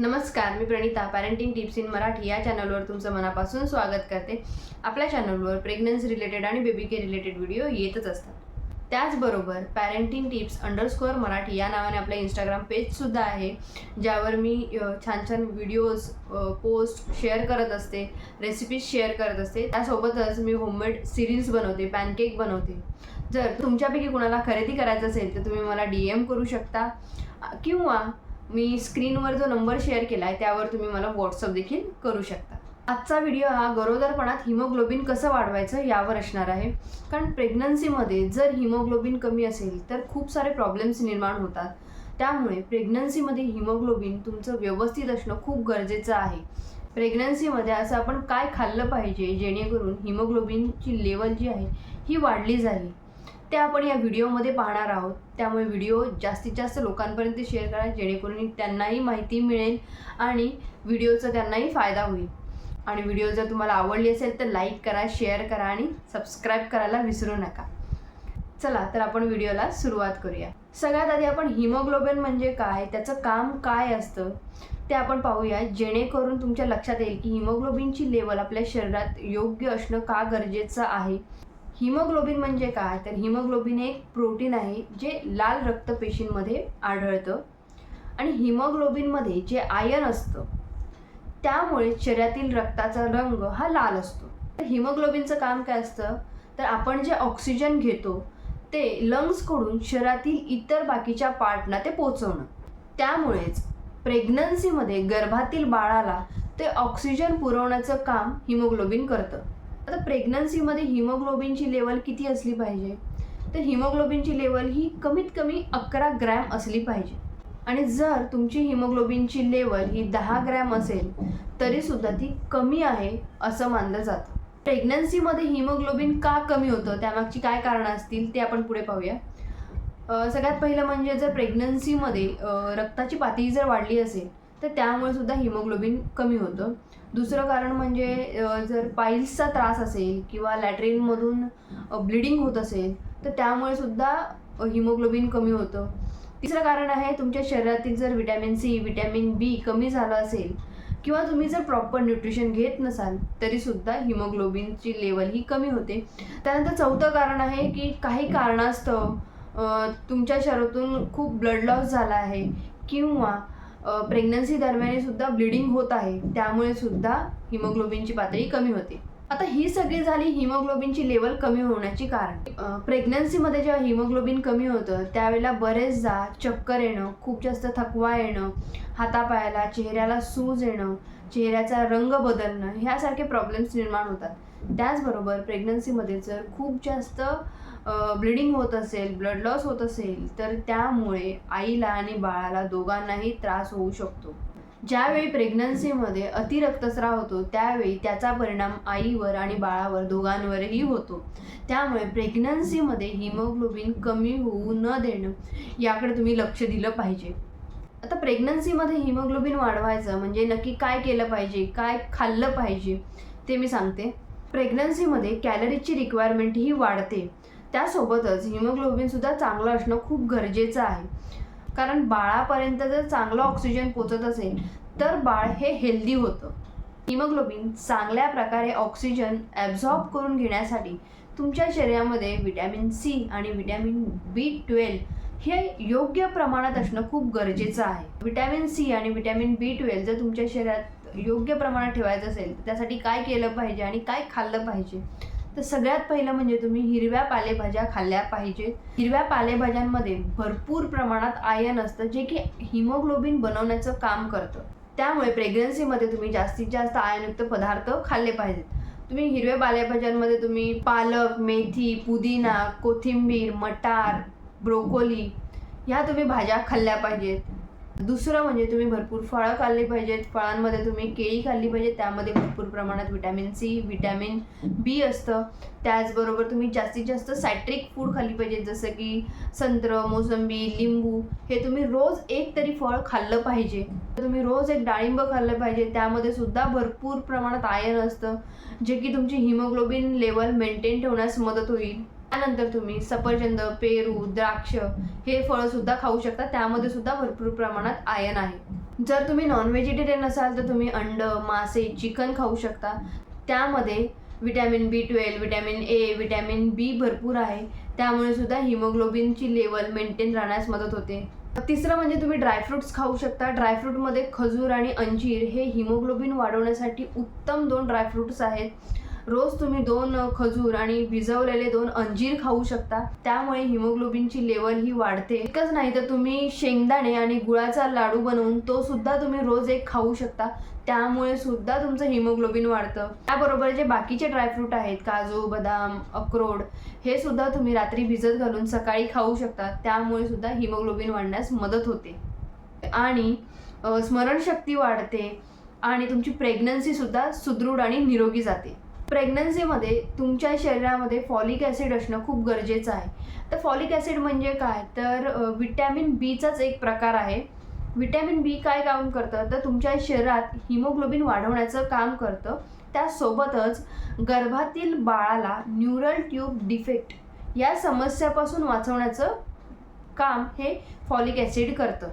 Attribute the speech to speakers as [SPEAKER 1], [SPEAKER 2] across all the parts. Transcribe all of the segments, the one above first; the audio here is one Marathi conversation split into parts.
[SPEAKER 1] नमस्कार मी Pranita parenting tips in Marathi या चॅनलवर तुमचं मनापासून स्वागत करते. आपल्या चॅनलवर प्रेग्नन्सी रिलेटेड आणि बेबी केअर रिलेटेड व्हिडिओ येतच असतात. त्याचबरोबर पॅरेंटिंग टिप्स अंडरस्कोअर मराठी या नावाने आपलं इंस्टाग्राम पेजसुद्धा आहे ज्यावर मी छान छान व्हिडिओज पोस्ट शेअर करत असते रेसिपीज शेअर करत असते. त्यासोबतच मी होममेड सिरीज बनवते पॅनकेक बनवते. जर तुमच्यापैकी कुणाला खरेदी करायचं असेल तर तुम्ही मला डी एम करू शकता. किंवा मी स्क्रीनवर जो नंबर शेअर केला आहे त्यावर तुम्ही मला व्हॉट्सअप देखील करू शकता. आजचा व्हिडिओ हा गरोदरपणात हिमोग्लोबिन कसं वाढवायचं यावर असणार आहे. कारण प्रेग्नन्सीमध्ये जर हिमोग्लोबिन कमी असेल तर खूप सारे प्रॉब्लेम्स निर्माण होतात. त्यामुळे प्रेग्नन्सीमध्ये हिमोग्लोबिन तुमचं व्यवस्थित असणं खूप गरजेचं आहे. प्रेग्नन्सीमध्ये असं आपण काय खाल्लं पाहिजे जेणेकरून हिमोग्लोबिनची लेवल जी आहे ही वाढली जाईल. ते आपण या व्हिडिओमध्ये पाहणार आहोत. त्यामुळे व्हिडिओ जास्तीत जास्त लोकांपर्यंत शेअर करा जेणेकरून त्यांनाही माहिती मिळेल आणि व्हिडिओचा त्यांनाही फायदा होईल. आणि व्हिडिओ जर तुम्हाला आवडली असेल तर लाईक करा शेअर करा आणि सबस्क्राईब करायला विसरू नका. चला तर आपण व्हिडिओला सुरुवात करूया. सगळ्यात आधी आपण हिमोग्लोबिन म्हणजे काय त्याचं काम काय असतं ते आपण पाहूया. जेणेकरून तुमच्या लक्षात येईल की हिमोग्लोबिनची लेवल आपल्या शरीरात योग्य असणं का गरजेचं आहे. हिमोग्लोबिन म्हणजे काय? तर हिमोग्लोबिन एक प्रोटीन आहे जे लाल रक्तपेशींमध्ये आढळतं आणि हिमोग्लोबिनमध्ये जे आयन असतं त्यामुळे शरीरातील रक्ताचा रंग हा लाल असतो. तर हिमोग्लोबिनचं काम काय असतं? तर आपण जे ऑक्सिजन घेतो ते लंग्सकडून शरीरातील इतर बाकीच्या पार्टना ते पोचवणं. त्यामुळेच प्रेग्नन्सीमध्ये गर्भातील बाळाला ते ऑक्सिजन पुरवण्याचं काम हिमोग्लोबिन करतं. आता प्रेग्नन्सीमध्ये हिमोग्लोबिनची लेवल किती असली पाहिजे? तर हिमोग्लोबिनची लेवल ही कमीत कमी अकरा ग्रॅम असली पाहिजे. आणि जर तुमची हिमोग्लोबिनची लेवल ही दहा ग्रॅम असेल तरीसुद्धा ती कमी आहे असं मानलं जातं. प्रेग्नन्सीमध्ये हिमोग्लोबिन का कमी होतं? त्यामागची काय कारणं असतील ते आपण पुढे पाहूया. सगळ्यात पहिलं म्हणजे जर प्रेग्नन्सीमध्ये रक्ताची पातळी जर वाढली असेल तर त्यामुळे सुद्धा हिमोग्लोबिन कमी होतं. दुसरं कारण म्हणजे जर पाईल्सचा त्रास असेल किंवा लॅट्रिनमधून ब्लिडिंग होत असेल तर त्यामुळे सुद्धा हिमोग्लोबिन कमी होतं. तिसरं कारण आहे तुमच्या शरीरातील जर विटॅमिन सी विटॅमिन बी कमी झालं असेल किंवा तुम्ही जर प्रॉपर न्यूट्रिशन घेत नसाल तरीसुद्धा हिमोग्लोबिनची लेवल ही कमी होते. त्यानंतर चौथं कारण आहे की काही कारणास्तव तुमच्या शरीरातून खूप ब्लड लॉस झाला आहे किंवा प्रेग्नन्सी दरम्यान सुद्धा ब्लिडिंग होत आहे. त्यामुळे सुद्धा हिमोग्लोबिनची पातळी कमी होते. आता ही सगळी झाली हिमोग्लोबिनची लेवल कमी होण्याची कारण. प्रेग्नन्सीमध्ये जेव्हा हिमोग्लोबिन कमी होतं त्यावेळेला बरेचदा चक्कर येणं खूप जास्त थकवा येणं हातापायाला चेहऱ्याला सूज येणं चेहऱ्याचा रंग बदलणं ह्यासारखे प्रॉब्लेम्स निर्माण होतात. त्याचबरोबर प्रेग्नन्सीमध्ये जर खूप जास्त ब्लिडिंग होत असेल ब्लड लॉस होत असेल तर त्यामुळे आईला आणि बाळाला दोघांनाही त्रास होऊ शकतो. ज्यावेळी प्रेग्नन्सीमध्ये अतिरक्तस्राव होतो त्यावेळी त्याचा परिणाम आईवर आणि बाळावर दोघांवरही होतो. त्यामुळे प्रेग्नन्सीमध्ये हिमोग्लोबिन कमी होऊ न देणं याकडे तुम्ही लक्ष दिलं पाहिजे. आता प्रेग्नन्सीमध्ये हिमोग्लोबिन वाढवायचं म्हणजे नक्की काय केलं पाहिजे काय खाल्लं पाहिजे ते मी सांगते. प्रेग्नन्सीमध्ये कॅलरीजची रिक्वायरमेंट ही वाढते. त्यासोबतच हिमोग्लोबिनसुद्धा चांगलं असणं खूप गरजेचं आहे. कारण बाळापर्यंत जर चांगलं ऑक्सिजन पोचत असेल तर बाळ हे हेल्दी होतं. हिमोग्लोबिन चांगल्या प्रकारे ऑक्सिजन ॲब्झॉर्ब करून घेण्यासाठी तुमच्या शरीरामध्ये विटॅमिन सी आणि विटॅमिन बी ट्वेल्व हे योग्य प्रमाणात असणं खूप गरजेचं आहे. विटॅमिन सी आणि विटॅमिन बी ट्वेल्व जर तुमच्या शरीरात योग्य प्रमाणात ठेवायचं असेल तर त्यासाठी काय केलं पाहिजे आणि काय खाल्लं पाहिजे? तर सगळ्यात पहिलं म्हणजे तुम्ही हिरव्या पालेभाज्या खाल्ल्या पाहिजेत. हिरव्या पालेभाज्यांमध्ये भरपूर प्रमाणात आयन असतं जे की हिमोग्लोबिन बनवण्याचं काम करतं. त्यामुळे प्रेग्नन्सीमध्ये तुम्ही जास्तीत जास्त आयनयुक्त पदार्थ खाल्ले पाहिजेत. तुम्ही हिरव्या पालेभाज्यांमध्ये तुम्ही पालक मेथी पुदिना कोथिंबीर मटार ब्रोकोली ह्या तुम्ही भाज्या खाल्ल्या पाहिजेत. दुसरं म्हणजे तुम्ही भरपूर फळं खाल्ली पाहिजेत. फळांमध्ये तुम्ही केळी खाल्ली पाहिजेत. त्यामध्ये भरपूर प्रमाणात विटॅमिन सी विटॅमिन बी असतं. त्याचबरोबर तुम्ही जास्तीत जास्त सायट्रिक फूड खाल्ली पाहिजेत. जसं की संत्र मोसंबी लिंबू हे तुम्ही रोज एक तरी फळ खाल्लं पाहिजे. तुम्ही रोज एक डाळिंब खाल्लं पाहिजे. त्यामध्ये सुद्धा भरपूर प्रमाणात आयन असतं जे की तुमची हिमोग्लोबिन लेवल मेंटेन ठेवण्यास मदत होईल. त्यानंतर तुम्ही सफरचंद पेरू द्राक्ष हे फळं सुद्धा खाऊ शकता. त्यामध्ये सुद्धा भरपूर प्रमाणात आयन आहे. जर तुम्ही नॉन व्हेजिटेरियन असाल तर तुम्ही अंड मासे चिकन खाऊ शकता. त्यामध्ये vitamin B twelve vitamin A vitamin B भरपूर आहे. त्यामुळे सुद्धा हिमोग्लोबिनची लेवल मेंटेन राहण्यास मदत होते. तिसरं म्हणजे तुम्ही ड्रायफ्रुट्स खाऊ शकता. ड्रायफ्रूटमध्ये खजूर आणि अंजीर हे हिमोग्लोबिन वाढवण्यासाठी उत्तम दोन ड्रायफ्रुट्स आहेत. रोज तुम्ही दोन खजूर आणि भिजवलेले दोन अंजीर खाऊ शकता. त्यामुळे हिमोग्लोबिनची लेवल ही वाढते. इतकंच नाही तर तुम्ही शेंगदाणे आणि गुळाचा लाडू बनवून तो सुद्धा तुम्ही रोज एक खाऊ शकता. त्यामुळे सुद्धा तुमचं हिमोग्लोबिन वाढतं. त्याबरोबर जे बाकीचे ड्रायफ्रूट आहेत काजू बदाम अक्रोड हे सुद्धा तुम्ही रात्री भिजत घालून सकाळी खाऊ शकता. त्यामुळे सुद्धा हिमोग्लोबिन वाढण्यास मदत होते. आणि स्मरणशक्ती वाढते आणि तुमची प्रेग्नन्सी सुद्धा सुदृढ आणि निरोगी जाते. प्रेग्नन्सीमध्ये तुमच्या शरीरामध्ये फॉलिक ॲसिड असणं खूप गरजेचं आहे. तर फॉलिक ॲसिड म्हणजे काय? तर विटॅमिन बीचाच एक प्रकार आहे. विटॅमिन बी काय काम करतं? तर तुमच्या शरीरात हिमोग्लोबिन वाढवण्याचं काम करतं. त्यासोबतच गर्भातील बाळाला न्यूरल ट्यूब डिफेक्ट या समस्यापासून वाचवण्याचं काम हे फॉलिक ॲसिड करतं.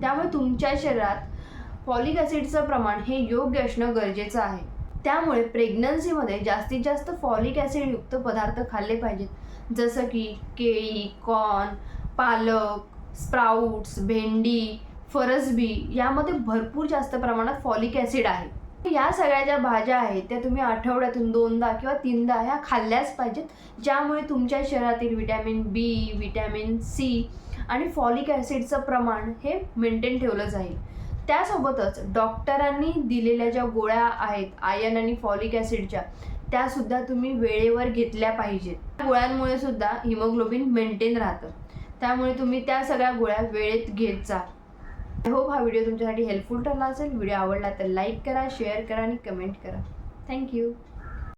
[SPEAKER 1] त्यामुळे तुमच्या शरीरात फॉलिक ॲसिडचं प्रमाण हे योग्य असणं गरजेचं आहे. त्यामुळे प्रेग्नन्सीमध्ये जास्तीत जास्त फॉलिक ॲसिडयुक्त पदार्थ खाल्ले पाहिजेत. जसं की केळी कॉर्न पालक स्प्राउट्स भेंडी फरसबी यामध्ये भरपूर जास्त प्रमाणात फॉलिक ॲसिड आहे. या सगळ्या ज्या भाज्या आहेत त्या तुम्ही आठवड्यातून दोनदा किंवा तीनदा ह्या खाल्ल्याच पाहिजेत. ज्यामुळे तुमच्या शरीरातील विटॅमिन बी विटॅमिन सी आणि फॉलिक ॲसिडचं प्रमाण हे मेंटेन ठेवलं जाईल. त्यासोबतच डॉक्टरांनी दिलेल्या ज्या गोळ्या आहेत आयर्न आणि फॉलिक ॲसिडच्या त्यासुद्धा तुम्ही वेळेवर घेतल्या पाहिजेत. त्या गोळ्यांमुळे सुद्धा हिमोग्लोबिन मेंटेन राहतं. त्यामुळे तुम्ही त्या सगळ्या गोळ्या वेळेत घेत जा. आय होप हा व्हिडिओ तुमच्यासाठी हेल्पफुल ठरला असेल. व्हिडिओ आवडला तर लाईक करा शेअर करा आणि कमेंट करा. थँक्यू